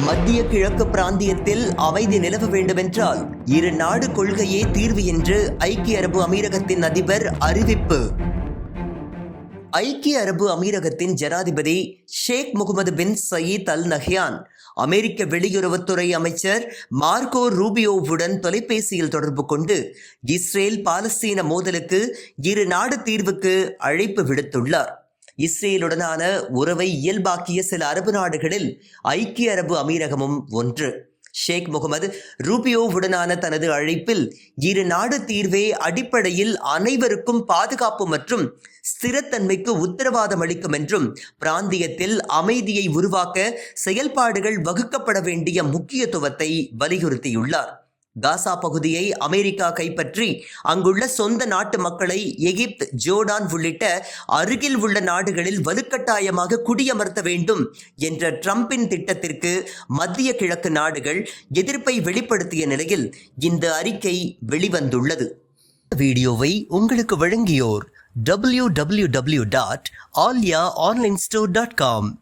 மத்திய கிழக்கு பிராந்தியத்தில் அமைதி நிலவ வேண்டுமென்றால் இரு நாடு கொள்கையே தீர்வு என்று ஐக்கிய அரபு அமீரகத்தின் அதிபர் அறிவிப்பு. ஐக்கிய அரபு அமீரகத்தின் ஜனாதிபதி Sheikh Mohammed bin Zayed Al Nahyan அமெரிக்க வெளியுறவுத்துறை அமைச்சர் மார்கோ ரூபியோவுடன் தொலைபேசியில் தொடர்பு கொண்டு இஸ்ரேல் பாலஸ்தீன மோதலுக்கு இரு நாடு தீர்வுக்கு அழைப்பு விடுத்துள்ளார். இஸ்ரேலுடனான உறவை இயல்பாக்கிய சில அரபு நாடுகளில் ஐக்கிய அரபு அமீரகமும் ஒன்று. ஷேக் முகமது ரூபியோவுடனான தனது அழைப்பில் இரு நாடு தீர்வே அடிப்படையில் அனைவருக்கும் பாதுகாப்பு மற்றும் ஸ்திரத்தன்மைக்கு உத்தரவாதம் அளிக்கும் என்றும் பிராந்தியத்தில் அமைதியை உருவாக்க செயல்பாடுகள் வகுக்கப்பட வேண்டிய முக்கியத்துவத்தை வலியுறுத்தியுள்ளார். காசா பகுதியை அமெரிக்கா கைப்பற்றி அங்குள்ள சொந்த நாட்டு மக்களை எகிப்து ஜோர்டான் உள்ளிட்ட அருகில் உள்ள நாடுகளில் வலுக்கட்டாயமாக குடியமர்த்த வேண்டும் என்ற ட்ரம்பின் திட்டத்திற்கு மத்திய கிழக்கு நாடுகள் எதிர்ப்பை வெளிப்படுத்திய நிலையில் இந்த அறிக்கை வெளிவந்துள்ளது. வீடியோவை உங்களுக்கு வழங்கியோர் W W W dot Aalya online store dot com